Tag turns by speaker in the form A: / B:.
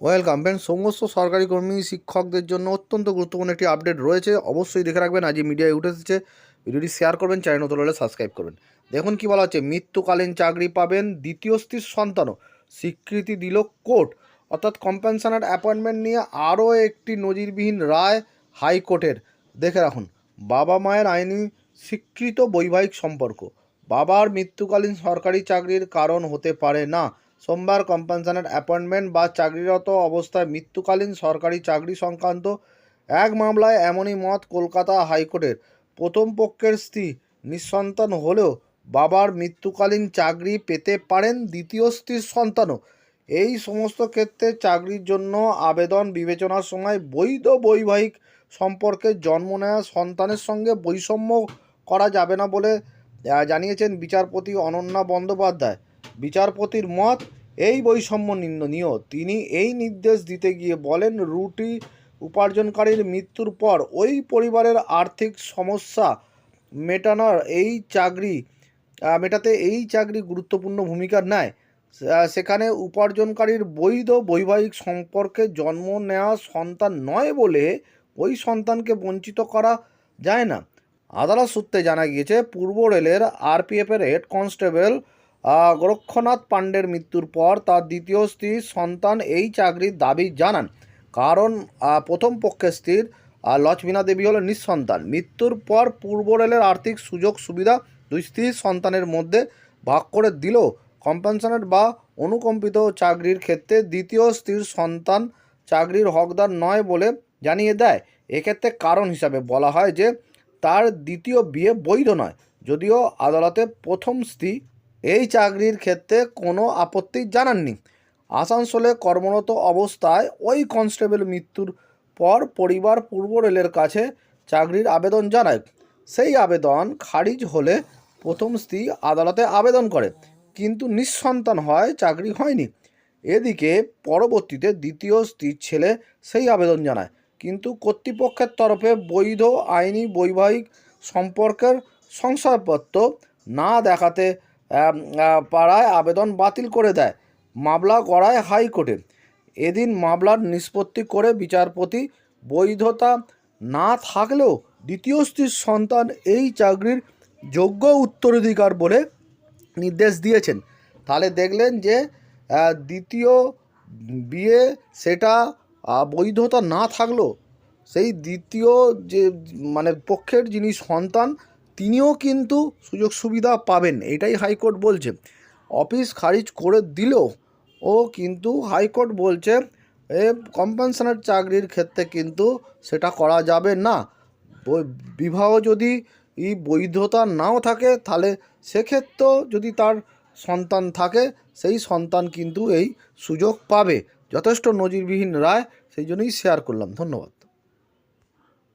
A: Welcome friend সমস্ত সরকারি কর্মী শিক্ষকদের জন্য অত্যন্ত গুরুত্বপূর্ণ একটি আপডেট রয়েছে। অবশ্যই দেখে রাখবেন আজই মিডিয়ায় উঠে এসেছে। ভিডিওটি শেয়ার করবেন, চ্যানেল নতুন হলে সাবস্ক্রাইব করবেন। দেখুন কি বলা হচ্ছে, মৃত্যুকালীন চাকরি পাবেন দ্বিতীয় স্ত্রীর সন্তানও স্বীকৃতি দিল কোর্ট। অর্থাৎ কম্পেনশনের অ্যাপয়েন্টমেন্ট নিয়ে আরও একটি নজিরবিহীন রায় হাইকোর্টের। দেখে রাখুন, বাবা মায়ের আইনি স্বীকৃত বৈবাহিক সম্পর্ক। বাবার মৃত্যুকালীন সরকারি চাকরির কারণ হতে পারে না। সোমবার কম্পেনশনের অ্যাপয়েন্টমেন্ট বা চাকরিরত অবস্থায় মৃত্যুকালীন সরকারি চাকরি সংক্রান্ত এক মামলায় এমনই মত কলকাতা হাইকোর্টের। প্রথম পক্ষের স্ত্রী নিঃসন্তান হলেও বাবার মৃত্যুকালীন চাকরি পেতে পারেন দ্বিতীয় স্ত্রীর সন্তানও। এই সমস্ত ক্ষেত্রে চাকরির জন্য আবেদন বিবেচনার সময় বৈধ বৈবাহিক সম্পর্কে জন্ম নেওয়া সন্তানের সঙ্গে বৈষম্য করা যাবে না বলে জানিয়েছেন বিচারপতি অনন্যা বন্দ্যোপাধ্যায়। বিচারপতির মত, এই বৈষম্য নিন্দনীয়। তিনি এই নির্দেশ দিতে গিয়ে বলেন, রুটি উপার্জনকারীর মৃত্যুর পর ওই পরিবারের আর্থিক সমস্যা মেটানোর এই চাকরি মেটাতে এই চাকরি গুরুত্বপূর্ণ ভূমিকা নেয়। সেখানে উপার্জনকারীর বৈধ বৈবাহিক সম্পর্কে জন্ম নেওয়া সন্তান নয় বলে ওই সন্তানকে বঞ্চিত করা যায় না। আদালত সূত্রে জানা গিয়েছে, পূর্ব রেলের আরপিএফের হেড কনস্টেবল গোরক্ষনাথ পাণ্ডের মৃত্যুর পর তার দ্বিতীয় স্ত্রীর সন্তান এই চাকরির দাবি জানান। কারণ প্রথম পক্ষের স্ত্রীর লক্ষ্মীনা দেবী হলো নিঃসন্তান। মৃত্যুর পর পূর্ব রেলের আর্থিক সুযোগ সুবিধা দুই স্ত্রীর সন্তানের মধ্যে ভাগ করে দিলেও কম্পেনশনের বা অনুকম্পিত চাকরির ক্ষেত্রে দ্বিতীয় স্ত্রীর সন্তান চাকরির হকদার নয় বলে জানিয়ে দেয়। এক্ষেত্রে কারণ হিসাবে বলা হয় যে, তার দ্বিতীয় বিয়ে বৈধ নয়। যদিও আদালতে প্রথম স্ত্রী এই চাকরির ক্ষেত্রে কোনো আপত্তি জানাননি। আসানসোলে কর্মরত অবস্থায় ওই কনস্টেবল মৃত্যুর পর পরিবার পূর্ব রেলের কাছে চাকরির আবেদন জানায়। সেই আবেদন খারিজ হলে প্রথম স্ত্রী আদালতে আবেদন করে, কিন্তু নিঃসন্তান হয় চাকরি হয়নি। এদিকে পরবর্তীতে দ্বিতীয় স্ত্রীর ছেলে সেই আবেদন জানায়, কিন্তু কর্তৃপক্ষের তরফে বৈধ আইনি বৈবাহিক সম্পর্কের শংসাপত্র না দেখাতে পারায় আবেদন বাতিল করে দেয়। মামলা গড়ায় হাইকোর্টে। এদিন মামলার নিষ্পত্তি করে বিচারপতি বৈধতা না থাকলেও দ্বিতীয় স্ত্রীর সন্তান এই চাকরির যোগ্য উত্তরাধিকার বলে নির্দেশ দিয়েছেন। তাহলে দেখলেন যে দ্বিতীয় বিয়ে সেটা বৈধতা না থাকলেও সেই দ্বিতীয় যে মানে পক্ষের যিনি সন্তান তিনিও কিন্তু সুযোগ সুবিধা পাবেন। এটাই হাইকোর্ট বলছে। অফিস খারিজ করে দিলেও ও কিন্তু হাইকোর্ট বলছে, এ কম্পেনশনের চাকরির ক্ষেত্রে কিন্তু সেটা করা যাবে না। বিবাহ যদি এই বৈধতা নাও থাকে, তাহলে সেক্ষেত্রেও যদি তার সন্তান থাকে, সেই সন্তান কিন্তু এই সুযোগ পাবে। যথেষ্ট নজিরবিহীন রায়, সেই জন্যই শেয়ার করলাম। ধন্যবাদ।